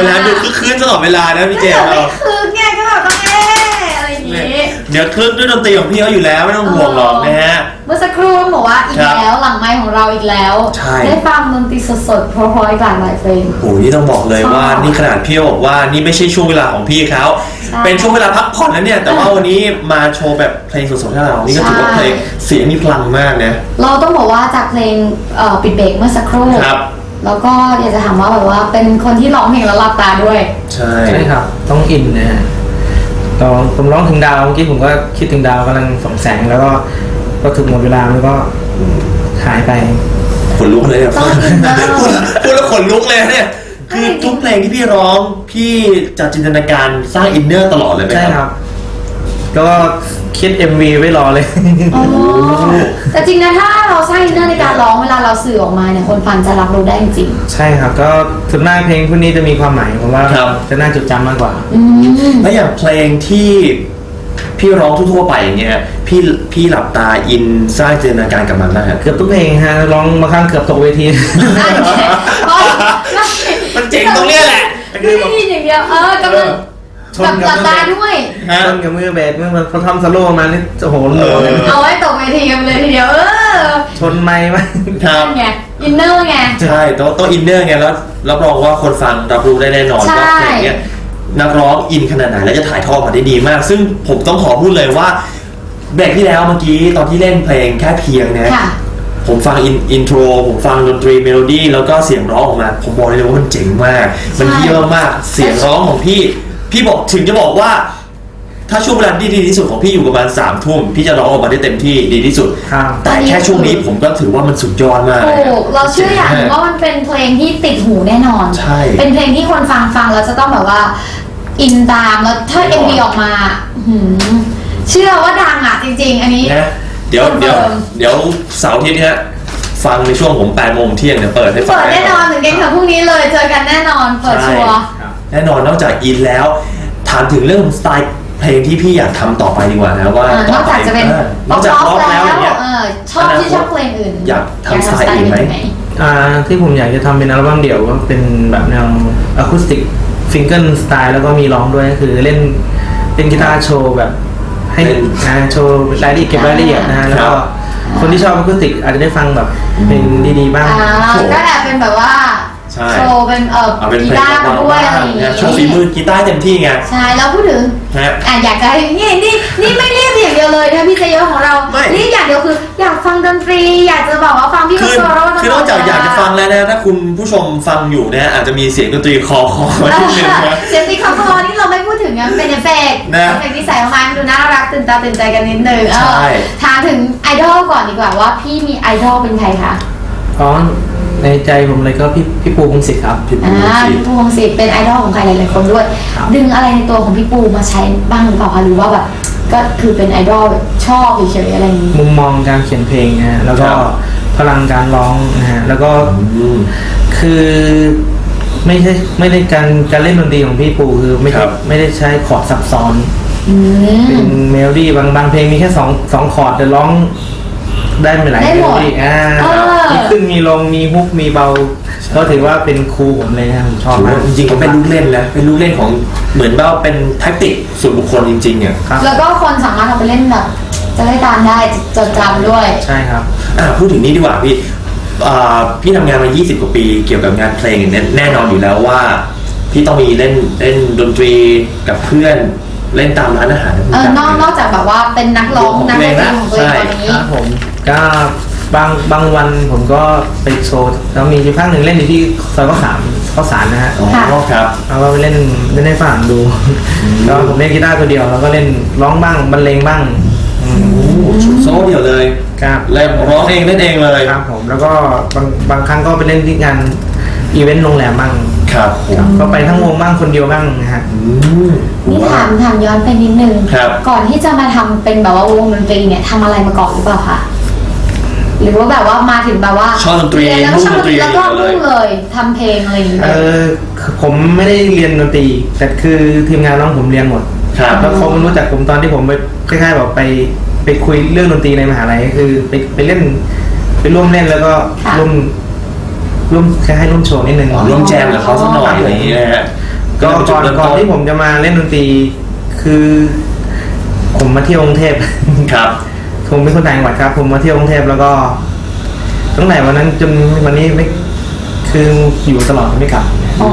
เวลาดูคือคืนตลอดเวลานะพี่เจก็มส์เดี๋ยวเราไม่คืนไงก็แบบต้องเอ๊ะอะไรอย่างงี้ เดี๋ยวคลึกด้วยดนตรีของพี่เขาอยู่แล้วไม่ต้องห่วงหรอกนะฮะ เมื่อสักครู่บอกว่าอีกครับแล้วหลังไมค์ของเราอีกแล้ว ใช่ ได้ฟังดนตรีสดๆเพราะๆอีกหลากหลายเพลง โอ้โหนี่ต้องบอกเลยชอบว่านี่ขนาดพี่บอกว่านี่ไม่ใช่ช่วงเวลาของพี่เขาใช่เป็นช่วงเวลาพักผ่อนแล้วเนี่ย แต่ว่าวันนี้มาโชว์แบบเพลงสดๆให้เรานี่ก็ถือว่าใช่ เพลงเสียงมีพลังมากนะ เราต้องบอกว่าจากเพลงเอ่อปิดเบรกเมื่อสักครู่ ครับ แล้วก็อยากจะถามว่าแบบว่าเป็นคนที่ร้องเพลงแล้วหลับตาด้วย ใช่ใช่ครับ ต้องอินนะฮะตอนผมร้องถึงดาวเมื่อกี้ผมก็คิดถึงดาวกำลังส่องแสงแล้วก็ก็ถึงหมดเวลามันก็หายไป ขนลุกเลยเนี่ยต้องอินเนอร์พูดพูดแล้วขนลุกเลยเนี่ย คือทุกเพลงที่พี่ร้อง พี่จะจินตนาการสร้างอินเนอร์ตลอดเลยไหมใช่คครัรับบก็ คิด MV ไว้รอเลย อ๋อแต่จริงนะถ้าเราสร้างอินเนอร์ในการร้องเวลาเราสื่อออกมาเนี่ยคนฟังจะรับรู้ได้จริงใช่ครับก็ส่วนมากเพลงพวกนี้จะมีความหมายผมว่าครับ จะน่าจดจำมากกว่า ๆอืม แล้วอย่างเพลงที่พี่ร้องทั่วๆไปอย่างเงี้ยพี่พี่หลับตาอินสร้างจินตนาการกับมันได้ฮะ เกือบทุกเพลงฮะร้องบางครั้งเกือบตกเวทีได้แค่เพราะมันเจ๋งตรงเนี้ยแหละไม่ได้ยินอย่างเดียวเออกำลัง ชนหลับกับหลับตาด้วย ฮะต้นกับมือเบสเมื่อมันเขาทำสโลว์มานี่โอ้โหเหนื่อยเออ เอาไว้ตกเวทีกันเลยทีเดียวเออชนไม้ไหมครับ นั่นไงอินเนอร์ไง ใช่ต้องต้องอินเนอร์ไงแล้วรับรองว่าคนฟังรับรู้ได้แน่นอนใช่ ว่าเพลงเนี้ยนักร้องอินขนาดไหนและจะถ่ายทอดมาได้ดีมาก ซึ่งผมต้องขอพูดเลยว่าเบรกที่แล้วเมื่อกี้ตอนที่เล่นเพลงแค่เพียงนะค่ะ ผมฟังอินอินโทรผมฟังดนตรีเมโลดี้แล้วก็เสียงร้องออกมา ผมบอกเลยว่ามันเจ๋งมาก มันใช่ เยี่ยมมากๆเสียงร้องของพี่ พี่บอกถึงจะบอกว่า ถ้าช่วงเวลาที่ดีที่สุดของพี่อยู่ประมาณสามทุ่มพี่จะร้องออกมาได้เต็มที่ดีที่สุด ครับ แต่แค่ช่วงนี้ผมก็ถือว่ามันสุดยอดมากเลยถูกเราเชื่ออย่างหนึ่งว่ามันเป็นเพลงที่ติดหูแน่นอน ใช่เป็นเพลงที่คนฟังฟังแล้วจะต้องแบบว่า อินตามแล้วถ้าแน่นอน MV ออกมาหืมเชื่อว่าดังอะจริง ๆ อันนี้ นะเดี๋ยวคอนเฟิเดี๋ยวร์มเดี๋ยวเสาร์อาทิตย์เนี้ยฟังในช่วงผม8โมงเที่ยงเดี๋ยวเปิดให้ฟัง เปิดแน่นอนถึงเก่งค่ะพรุ่งนี้เลยเจอกันแน่นอนเปิดชัวร์ แน่นอนนอกจากอินแล้ว ถามถึงเรื่องสไตล์เพลงที่พี่อยากทำต่อไปดีกว่านะว่าเออนอกจากจะเป็นออนอกจากร้องแล้วอย่างเงี้ย เออชอบที่ชอบเพลงอื่นอยากทำสไตล์อื่นไหม อ่าที่ผมอยากจะทำเป็นอัลบั้มเดี่ยวก็เป็นแบบแนวอะคูสติกฟิงเกิลสไตล์แล้วก็มีร้องด้วยก็คือเล่นเล่นกีตาร์โชว์แบบ ให้เล่นอ่าโชว์รายละเอียดเก็บรายละเอียดนะฮะแล้วครัก็บคนที่ชอบอะคูสติกอาจจะได้ฟังแบบเพลงดีๆบ้าง อ่าก็แอบเป็นแบบว่า ใช่โชว์เป็นเอ่อเอาเป็นกีเพลงตาร์เบาๆด้วยบ้าอะไรอย่างงงี้นะโชว์ฝีมือกีตาร์เต็มที่ไงใช่แล้วพูดถึงฮะ อะอยากจะให้นี่นี่นี่ไม่เรียบอย่างเดียวเลยนะพี่เจโยของเราไม่ เรียบอย่างเดียวคือ อยากฟังดนตรี อยากจะบอกว่าฟังพี่คือโซโร่คือนอกจากอยากจะฟังแล้วนะถ้าคุณผู้ชมฟังอยู่นะอาจจะมีเสียงดนตรีคอคอมานิดนึงนะเสียงตีคำพอนี่เราไม่พูดถึงนะเป็นเอฟเฟกต์นะ เป็นนิสัยของมันดูน่ารักตื่นตาตื่นใจกันนิดนึงเออใช่ถามถึงไอดอลก่อนดีกว่าว่าพี่มีไอดอลเป็นใครคะ อ๋อ ในใจผมเลยก็พี่พี่ปูพงศิษฐ์ครับพี่ปูอ่าสิพี่ปูพงศิษฐ์เป็นไอดอลของใครหลายๆคนด้วย ครับ ดึงอะไรในตัวของพี่ปูมาใช้บ้างหรือเปล่าคะหรือว่าแบบก็คือเป็นไอดอลแบบชอบเฉยๆอะไรอย่างนี้ มุมมองการเขียนเพลงนะฮะแล้วก็ครับ พลังการร้องนะฮะแล้วก็อืม คือไม่ใช่ไม่ได้การการเล่นดนตรีของพี่ปูคือไม่ครัใช่บไม่ได้ใช้คอร์ดซับซ้อน อืเป็มนเมโลดี้บางบางเพลงมีแค่สองสองคอร์ดแต่ร้อง ได้ไม่หลายได้เมหมโลดดี้อ่าเออ มีขึ้นมีลงมีฮุกมีเบาก็ถือว่าเป็นครูผมเลยนะผมชอบถือมาว่ากจริงๆก็เป็นลูกเล่นนะเป็นลูกเล่นของเหมือนว่าเป็นแท็กติกส่วนบุคคลจริงๆอะครับแล้วก็คนสามารถเอาไปเล่นแบบ จะได้ตามได้จดจำด้วย ใช่ครับ อะพูดถึงนี้ดีกว่าพี่อ่าพี่ทำงานมา 20 กว่าปีเกี่ยวกับงานเพลงเนี่ยแน่นอนอยู่แล้วว่า พี่ต้องมีเล่นเล่นดนตรีกับเพื่อนเล่นตามร้านอาหาร เออนอกนอกจากแบบว่าเป็นนักร้องนักดนตรีของตัวเองตอนนี้ ครับผม ก็บางบางวันผมก็ไปโชว์แล้วมีอยู่ภาคหนึ่งเล่นอยู่ที่ซอยข้าวสามข้าวสารนะฮะอ๋อครับเราก็ไปเล่นเล่นให้ฝรั่งดูแล้วผมเล่นกีตาร์ตัวเดียวแล้วก็เล่นร้องบ้างบรรเลงบ้างอืม โอ้โหโซ่เดียวเลยครับเล่นร้องเองเล่นเองเลยครับผมแล้วก็บางบางครั้งก็ไปเล่นที่งานอีเวนต์โรงแรมบ้างครับผมครับก็ไปทั้งวงบ้างคนเดียวบ้างนะฮะ อืมนี่ถามถามย้อนไปนิดนึง ครับ ก่อนที่จะมาทำเป็นแบบว่าวงดนตรีเนี่ยทำอะไรมาก่อนหรือเปล่าคะ หรือว่าแบบว่ามาถึงแบบว่าชอบดนตรีเรียนแล้วก็ชอบดนตรีมุ่แล้วงก็ดนตรีมุ่งเลยทำเพลงอะไรอย่างเงี้ย เออคือผมไม่ได้เรียนดนตรี แต่คือทีมงานน้องผมเรียนหมดครับ แล้วเขารู้จักผมตอนที่ผมไปคล้ายๆแบบไปไปคุยเรื่องดนตรีในมหาลัยก็คือไปไปเล่น ไปร่วมเล่นแล้วก็ร่วมร่วมคล้ายๆร่วมโชว์นิดนึง อ๋อร่วมแจมกับเขาสักหน่อยอะไรอย่างเงี้ยนะฮะก็เป็นจุก่ดอนเริ่มก่อนต้นที่ผมจะมาเล่นดนตรีคือ ผมมาเที่ยวกรุงเทพ ครับ ผมเป็นคนต่างจังหวัดครับ ผมมาเที่ยวกรุงเทพแล้วก็ตั้งแต่วันนั้นจนวันนี้ไม่คืออยู่ตลอดไม่กลับ อ๋อ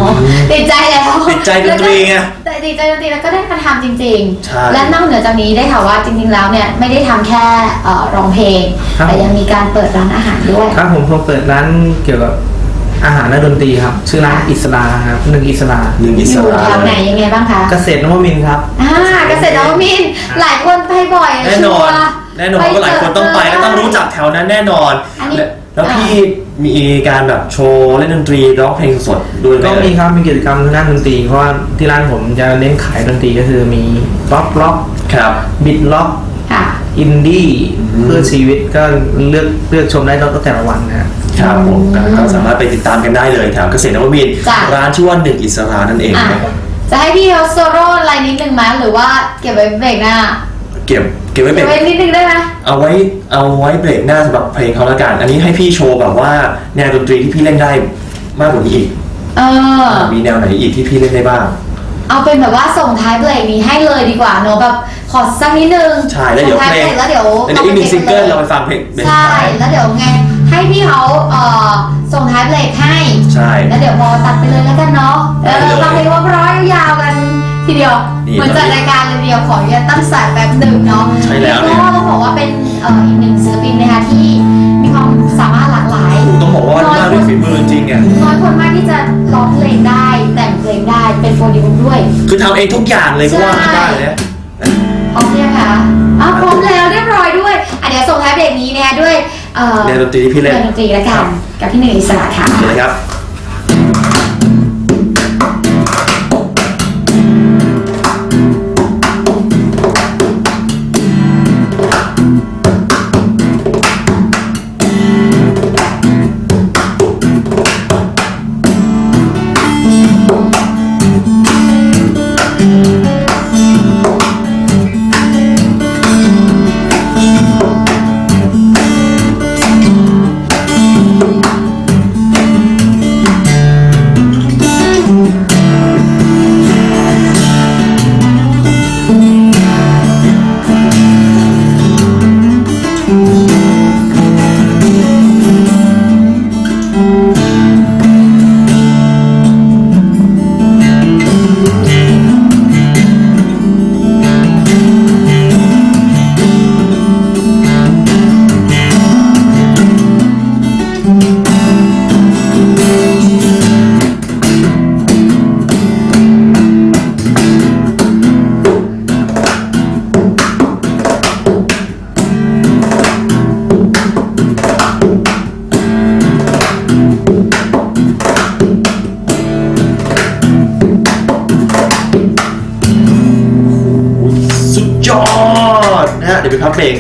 ติดใจแล้วติดใจดนตรีไงแต่ติดใจดนตรีแล้วก็ได้มาทำจริง ใช่ๆ และนอกเหนือจากนี้ได้ข่าวว่าจริง ๆ แล้วเนี่ยไม่ได้ทำแค่เอ่อร้องเพลง ครับ แต่ยังมีการเปิดร้านอาหารด้วย ครับผมผมเปิดร้านเกี่ยวกับอาหารและดนตรีครับ ชื่อร้านอิสลาครับหนึ่งอิสลาหนึ่งอิอสยู่ระแถวไหนยังไงบ้างคะเกษตรนวมินทร์ครับ อ่าเกษตรนวมินทร์หลายคนไปบ่อยะแน่นอนชัวร์ แน่นอนว่าหลายคนต้องไปและต้องรู้จักแถวนั้นแน่นอนอันนี้ และแล้วพี่มีการแบบโชว์เล่นดนตรีร้องเพลงสดด้วยไหมก็มีครับมีกิจกรรมทางด้านดนตรีเพราะว่าที่ร้านผมจะเน้นขายดนตรีก็คือมีป๊อปล็อกครับ บิดล็อกค่ะ อินดี้อืมเพื่อชีวิตก็เลือกเลือกชมได้ตั้งแต่ละวันนะฮะ ครับผมก็สามารถไปติดตามกันได้เลยแถวเกษตรนวมินทร์จ้ะ ร้านชื่อว่าหนึ่งอิสรานั่นเองอะนะ จะให้พี่เขาโซโล่อะไรนิดนึงไหมหรือว่าเก็บไว้เบรกหน้า เก็บเก็บไว้เป็เก็นบไว้นิดนึงได้ไหมเอาไว้เอาไว้เบรกหน้าสำหรับเพลงเขาละกัน อันนี้ให้พี่โชว์แบบว่าแนวดนตรีที่พี่เล่นได้มากกว่านี้อีกเออ มีแนวไหนอีกที่พี่เล่นได้บ้าง เอาเป็นแบบว่าส่งท้ายเบรกนี้ให้เลยดีกว่าเนอะแบบขอสักนิดนึงใช่แล้วเดี๋ยวส่งท้ายเพลงเบรกแล้วเดี๋ยวแล้วเดี๋ยวอีกหนึ่งซิงเกิลเราไปฟังเพลงเพลงใช่ ท้ายแล้วเดี๋ยวไง ให้พี่เขาเอ่อส่งท้ายเบรกให้ ใช่ แล้วเดี๋ยวพอตัดไปเลยแล้วกันเนาะเอได้เลอยฟังเพลงว่าเพราะๆยาวๆกัน ทีเดียวนี่เหมือนจัดรายการเลยทีเดียวขออนุญาตตั้งสายแป๊บหนึ่งเนาะใช่แล้วเนี่ย ก็ต้องบอกว่าเป็นเอ่ออีกหนึ่งศิลปินนะคะที่มีความสามารถหลากหลายถูกต้องบอกว่ามาด้วยฝีมือจริงอะน้อยคนมากที่จะร้องเพลงได้ แต่งเพลงได้เป็นโปรดิวด้วย คือทำเองทุกอย่างเลยก็ว่าใช่ได้เลยนะพร้อมเนี่ยงคะอ้าวพร้อมแล้วเรียบร้อยด้วยอะเดี๋ยวส่งท้ายเบรกนี้นะคะด้วยเอ่อแนวดนตรีที่พี่เล่น แนวดนตรีแล้วกันกับพี่หนึ่งอิสระค่ะเห็นไหมครับ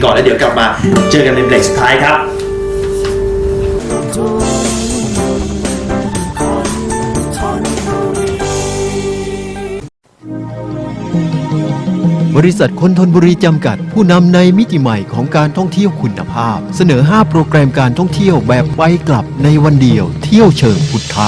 ก่อนแล้วเดี๋ยวกลับมาเจอกันในเบรกสุดท้ายครับบริษัทคนทนบุรีจำกัด ผู้นำในมิติใหม่ของการท่องเที่ยวคุณภาพ เสนอ 5 โปรแกรมการท่องเที่ยวแบบไปกลับในวันเดียว เที่ยวเชิงพุทธะ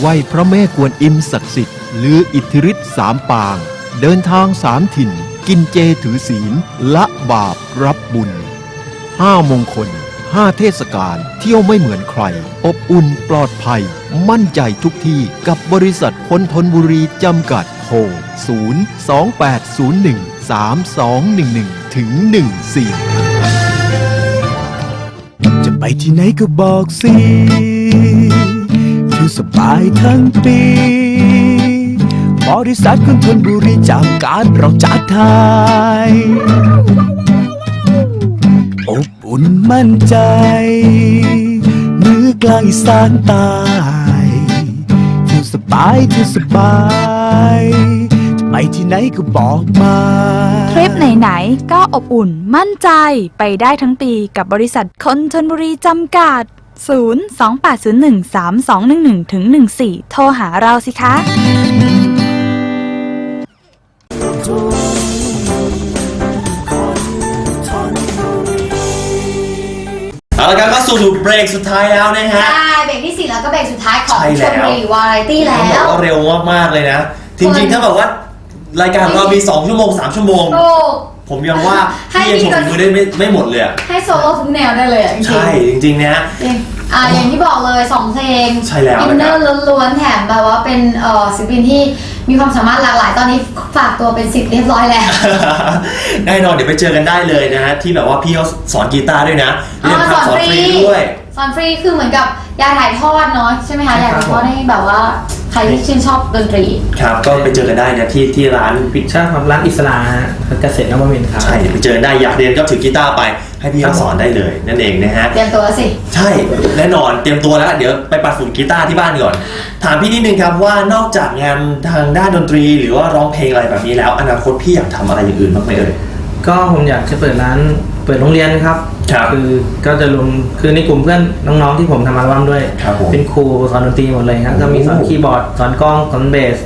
ไหว้พระแม่กวนอิมศักดิ์สิทธิ์หรืออิทธิฤทธิ์สามปาง เดินทางสามถิ่น กินเจถือศีล ละบาปรับบุญห้ามงคล5เทศกาลเที่ยวไม่เหมือนใคร อบอุ่นปลอดภัย มั่นใจทุกที่กับบริษัทคนทนบุรีจำกัดโทร0 2 8 0 1 3 2 1 1 ถึง 14 จะไปที่ไหนก็บอกสิ อยู่สบายทั้งปี บริษัทคนทนบุรีจำการเราจัดไทยอบอุ่นมั่นใจเหนือกลางอีสานใตายที่สบายที่สบายจะไปที่ไหนก็บอกมาทริปไหนๆก็อบอุ่นมั่นใจไปได้ทั้งปีกับบริษัทคนชนบุรีจำกัด 0 2 8 0 1 3 2 1 1ถึง14 โทรหาเราสิคะ เอาละครับก็สู่เบรกสุดท้ายแล้วนะฮะใช่เบรกที่4แล้วก็เบรกสุดท้ายของใช่ชแล้วนบุรีวาไรตี้แล้ต้องบอกวว่าเร็วมากๆเลยนะ จริงๆ ถ้าแบบว่ารายการของเรามี 2 ชั่วโมง 3 ชั่วโมงโอ้ ผมยังว่าให้พี่ยังโชว์ฝีมือได้ไม่ไม่หมมดเลยอะให้โซโล่ทุกแนวได้เลยอะจริงๆ ใช่จริงๆนะจริงอ่าอย่างที่บอกเลยสองเพลงใช่แล้วอินเนอนะร์ครับล้วนๆแถมแบบว่าเป็นเอ่อศิลปินที่มีความสามารถหลากหลายตอนนี้ฝากตัวเป็นสิทธิ์เรียบร้อยแล้ว แน่นอนเดี๋ยวไปเจอกันได้เลยนะฮะที่แบบว่าพี่เขาสอนกีตาร์ด้วยนะอ๋อเรียนสอนทำสอนฟฟรี รีด้วย สอนฟรีคือเหมือนกับ ยาถ่ายทอดเนาะใช่ไหมคะใช่ยาครับ ถ่ายทอดให้แบบว่าใครที่ชื่นชอบดนตรี ครับก็ไปเจอกันได้นะที่ที่ร้านพี่ใช่ครับร้านอิสลาฮะเกษตรนวมินทร์ครับ ใช่เดี๋ยวไปเจอกันได้อยากเรียนก็ถือกีตาร์ไปให้พี่เขาสอนได้เลยนั่นเองนะฮะ เตรียมตัวสิ ใช่แน่นอนเตรียมตัวแล้ว เดี๋ยวไปปัดฝุ่นกีตาร์ที่บ้านก่อน ถามพี่นิดนึงครับว่านอกจากงานทางด้านดนตรีหรือว่าร้องเพลงอะไรแบบนี้แล้ว อนาคตพี่อยากทำอะไรอย่างอื่นบ้างไหมเอ่ย ก็ผมอยากจะเปิดร้านเปิดโรงเรียนครับครับอก็จะรวมคือในกลุ่มเพื่อนน้องๆที่ผมทำอัลบั้มด้วย ครับผม เป็นครูสอนดนตรีหมดเลยครับก็มีสอนโอ้คีย์บอร์ดสอนกล้องสอนเบส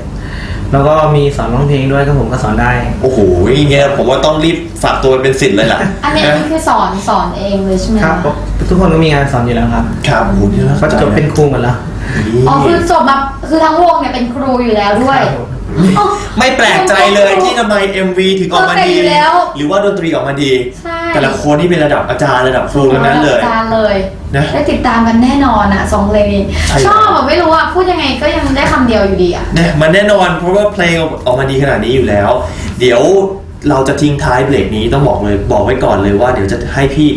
แล้วก็มีสอนร้องเพลงด้วยครับผมก็สอนได้ โอ้โหอย่างเงี้ยผมว่าต้องรีบฝากตัวเป็นสิทธิ์เลยล่ะอันนี้อันนี้คือสอนสอนเองเลยใช่ไหมครับคะทุกคนก็มีงานสอนอยู่แล้วครับครับโอ้โหนี่น่าสก็นใจจะจบเป็นครูหมดแล้ว อ๋อคือจบมาคือทั้งวงเนี่ยเป็นครูอยู่แล้วด้วย ครับผมอ๋อ ไม่แปลกใจเลยที่ทำไม MV ถึงออกมาดีเออเป็นอยู่แล้วหรือว่าดนตรีออกมาดี ใช่ แต่ละคนนี่เป็นระดับอาจารย์ระดับครูทั้งนั้นเลยอาจารย์เลยนะได้ติดตามกันแน่นอนอะสองเพลงนี้ใช่ ชอบแบบไม่รู้อะพูดยังไงก็ยังได้คำเดียวอยู่ดีอะเนี่ยมันแน่นอนเพราะว่าเพลงออกมาดีขนาดนี้อยู่แล้ว เดี๋ยวเราจะทิ้งท้ายเบรกนี้ต้องบอกเลยบอกไว้ก่อนเลยว่าเดี๋ยวจะให้พี่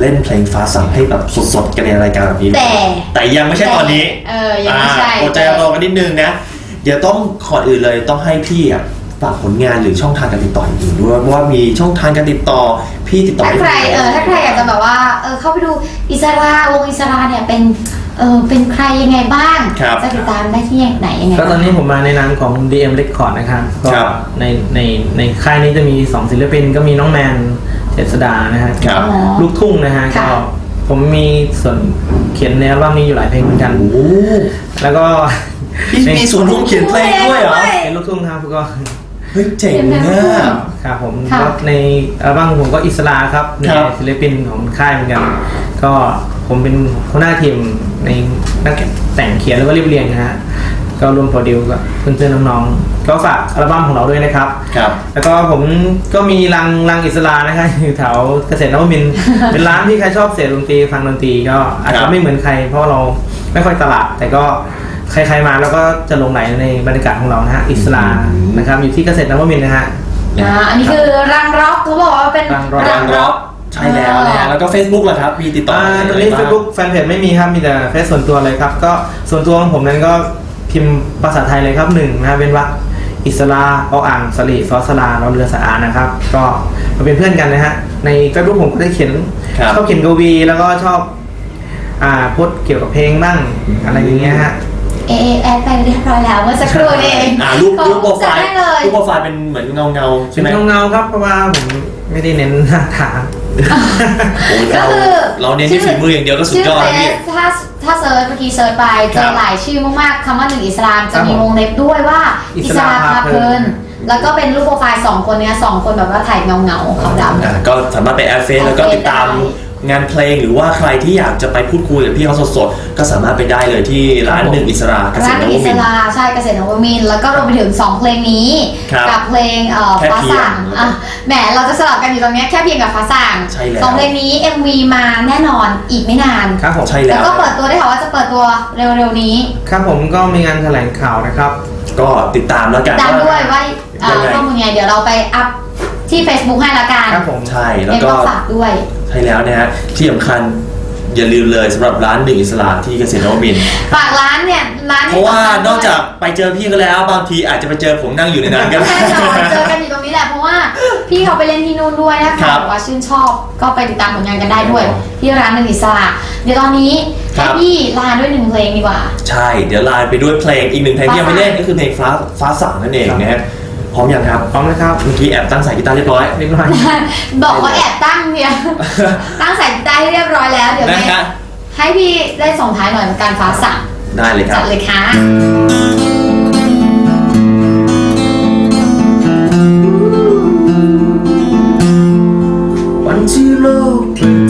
เล่นเพลงฟ้าสั่งให้แบบสดๆกันในรายการแบบนี้เลยแต่ แต่ยังไม่ใช่ตอนนี้เออยังไม่ใช่ อ่าอดใจรอกันนิดนึงนะ เดี๋ยวต้องขออื่นเลยต้องให้พี่อะฝากผลงานหรือช่องทางการติดต่ออื่นด้วยเพราะว่ามีช่องทางการติดต่อพี่ติดต่อถ้าได้ใครที่ไหนเออถ้าใครอยากจะแบบว่าเออเข้าไปดูอิสราวงอิสราเนี่ยเป็นเออเป็นใครยังไงบ้างครับจะติดตามได้ที่ไหนยังไงก็ตอนบ้างนี้ผมมาในนามของ DM Record นะครับก็ครับในในในค่ายนี้จะมี 2 ศิลปินก็มีน้องแมนเจษดานะฮะครับอ๋อลูกทุ่งนะฮะค่ะก็ผมมีส่วนเขียนในอัลบั้มนี้อยู่หลายเพลงเหมือนกันโอ้โหแล้วก็ พี่มีส่วนร่วมเขียนเพลงด้วยเหรอ เป็นลูกทุ่งครับก็ เฮ้ยเจ๋งมากครับผมค่ะ ก็ในอัลบั้มของผมก็อิสระครับในครับ ศิลปินของค่ายเหมือนกัน ก็ผมเป็นหัวหน้าทีมในนักแต่งเขียนแล้วก็เรียบเรียงนะฮะก็รวมโปรดิวกับเพื่อนๆน้องๆก็ฝากอัลบั้มของเราด้วยนะครับ ครับ แล้วก็ผมก็มีรังรังอิสลานะครับอยู่แถวเกษตรนวมินทร์ เป็นร้านที่ใครชอบเสียงดนตรีฟังดนตรีก็อาจครัจะบ ไม่เหมือนใคร เพราะเราไม่ค่อยตลาด แต่ก็ ใครๆมาแล้วก็จะหลงไหลในบรรยากาศของเรานะฮะอิสลานะครับอยู่ที่เกษตรนวมินทร์นะฮะ อ่าอันนี้คือรังร็อกเขาบอกว่าเป็นรังร็อก รังร็อก ใช่แล้วนะฮะแล้วก็ Facebook ล่ะครับ มีติดต่ออ่าทางไหตอนนี้บ้าง Facebook แฟนเพจไม่มีครับ มีแต่เฟซส่วนตัวเลยครับ ก็ส่วนตัวของผมนั้นก็พิมพ์ภาษาไทยเลยครับหนึ่งนะเป็นวรรคอิสลาเอาอ่างสลีซอสลาเราเรือสะอานะครับ ก็มาเป็นเพื่อนกันนะฮะ ในเฟซบุ๊กผมก็ได้เขียนครับ ชอบเขียนกวีแล้วก็ชอบ อ่าโพสต์เกี่ยวกับเพลงบ้างอะไรอย่างเงี้ยฮะ เอแอดไปเรียบร้อยแล้วเมื่อสักครู่นี่เองอ่ารูปรูปโปรไฟล์จัดได้เลยรูปโปรไฟล์เป็นเหมือนเงาเงาๆใช่เป็นไหมเงาๆครับเพราะว่าผมไม่ได้เน้นหน้าตา โอ้ก็เราคือเราเน้นที่ฝีมืออย่างเดียวก็สุดยอดชื่พี่เฟซถ้าถ้าเซิร์ชเมื่อกี้เซิร์ชไปเจครัอบหลายชื่อมากๆคำว่าหนึ่งอิสลามครัจะบมีผมวงเล็บด้วยว่าอิอิสสลาลามพาพาเพเพลิลินนแล้วก็เป็นรูปโปรไฟล์สองคนเนี้ยสองคนแบบว่าถ่ายเงาเงาๆขาวดำ อ่าก็สามารถไปแอดเฟซแล้วก็ติดตาม งานเพลงหรือว่าใครที่อยากจะไปพูดคุยกับพี่เขาสดๆ ก็สามารถไปได้เลยที่ร้านหนึ่งอิสราเกษร้าตนรนวอิสมินทร์ ราใช่เกษตรนวมินทร์แล้วก็รวมไปถึง 2 เพลงนี้ ครับกับเพลงเอ่อแค่ฟ้าเพียงสั่งอะแหมเราจะสลับกันอยู่ตรงเนี้ยแค่เพียงกับฟ้าสั่งใช่แล้ว สองเพลงนี้ MV มาแน่นอนอีกไม่นาน ครับผมใช่แล้แล้วว ก็เปิดตัวได้ค่ะว่าจะเปิดตัวเร็วๆนี้ครับผมก็มีงานแถลงข่าวนะครับ ก็ติดตามแล้วกัน ตามด้วยว่าเอ่อยังไง ข้อมูลไงเดี๋ยวเราไปอัพ ที่ Facebook ให้ละกันครับผม ใช่แล้วเรียนก็ก็ฝากด้วย ใช่แล้วนะฮะที่สำคัญอย่าลืมเลยสำหรับร้านหนึ่งอิสระที่เกษตรนวมินทร์ฝากร้านเนี่ยร้านเพที่ราะว่าสำคัญนอกจากไปเจอพี่ก็แล้วบางทีอาจจะไปเจอผมนั่งอยู่ในนั้นก็ได้ แน่นอนเจอกันอยู่ตรงนี้แหละเพราะว่าพี่เขาไปเล่นที่นู่นด้วยนะครัคะบบอกว่าชื่นชอบก็ไปติดตามผลงานกันได้ด้วย ครับที่ร้านหนึ่งอิสระเดี๋ยวตอนนี้ครัให้บ พี่ลาด้วยหนึ่งเพลงดีกว่า ใช่ เดี๋ยวลาไปด้วยเพลงอีกหนึ่งเพลงที่ยังไม่เล่นก็คือเพลงฟ้าฟ้าสั่งนั่นเองนะฮะ พร้อมยังครับพร้อมนะครับเมื่อกี้แอบตั้งสายกีตาร์เรียบร้อยเรียบร้อย บอกว่าแอบตั้งเนี่ย ตั้งใส่กีตาร์ให้เรียบร้อยแล้ว เดี๋ยวนะให้ฮะให้พี่ได้ส่งท้ายหน่อยกับการฟ้าสั่งได้เลยคจัรัดบเลยค่ะวันที่โลกเปลี่ยน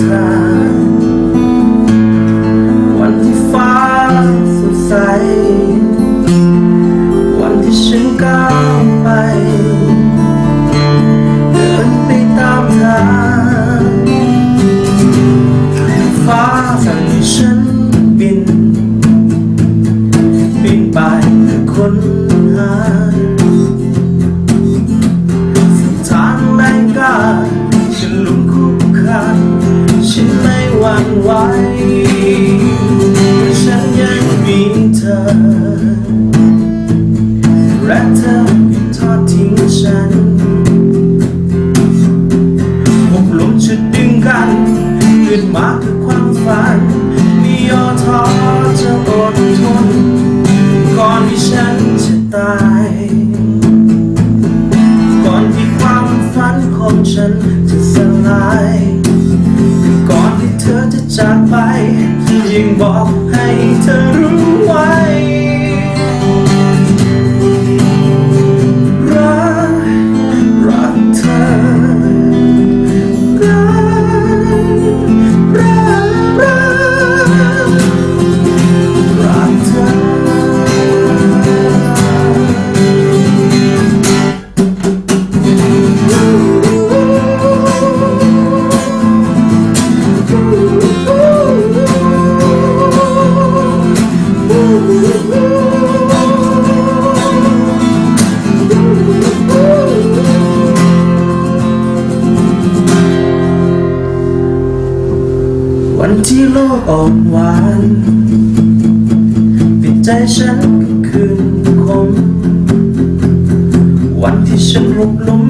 วันที่ฉันหกล้ม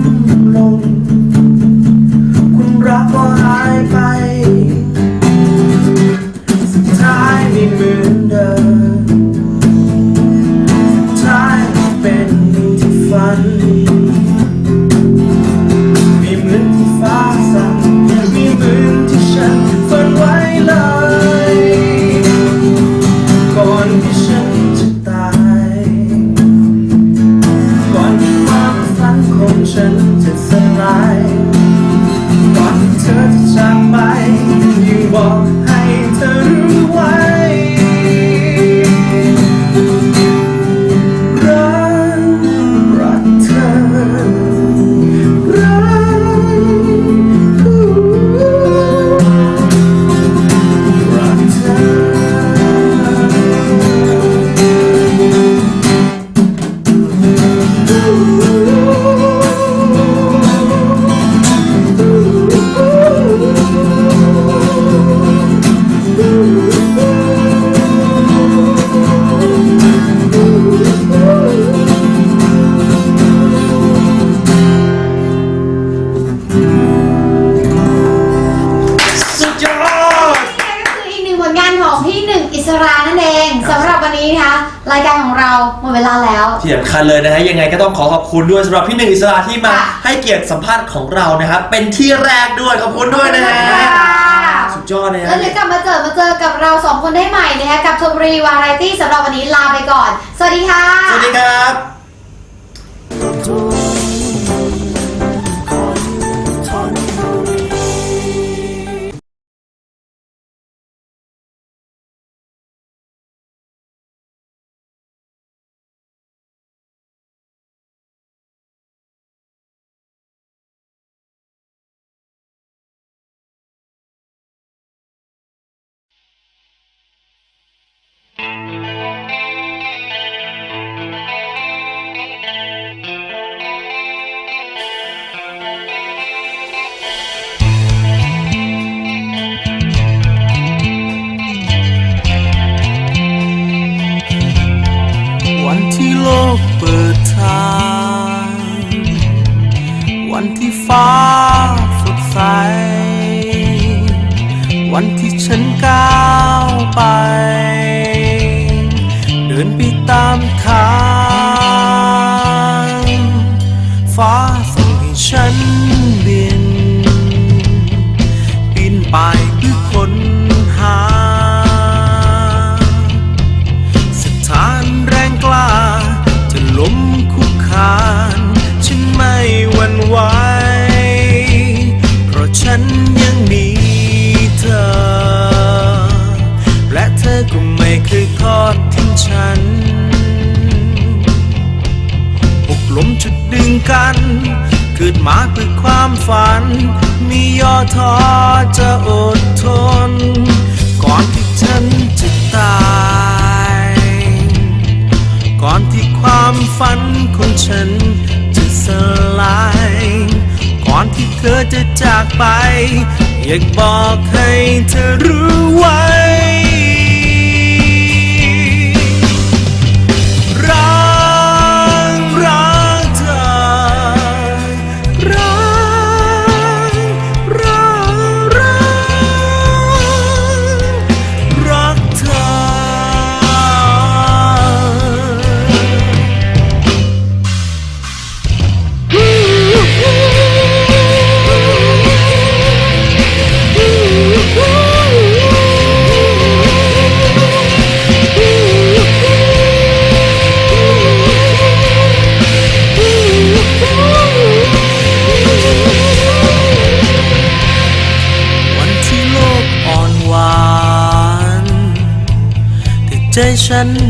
ลง คุณรักก็หายไป ที่สำคัญเลยนะฮะยังไงก็ต้องขอขอบคุณด้วยสำหรับพี่หนึ่งอิสระที่มาค่ะให้เกียรติสัมภาษณ์ของเรานะครับเป็นที่แรกด้วยขอบคุณด้วยนะฮะค่ะสุดยอดเลยแล้ฮะวเดี๋ยวกลับมาเจอมาเจอกับเราสองคนได้ใหม่นะคะกับทบรีวาไรตี้สำหรับวันนี้ลาไปก่อน สวัสดีค่ะ สวัสดีครับเหกลมชุดดึงกัน เกิดมาเพื่อความฝัน มีย่อท้อจะอดทน ก่อนที่ฉันจะตาย ก่อนที่ความฝันของฉันจะสลาย ก่อนที่เธอจะจากไป อยากบอกให้เธอรู้ไว้ ฉัน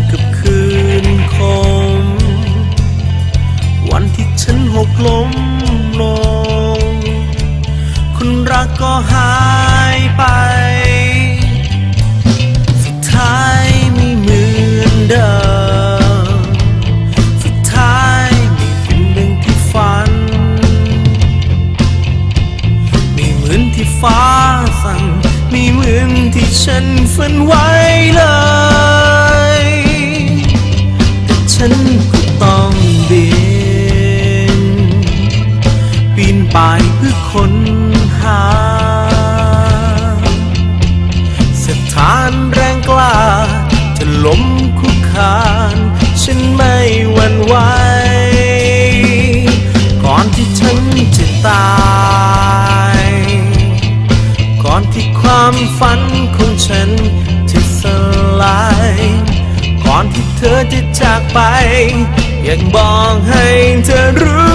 อยากบอกให้เธอรู้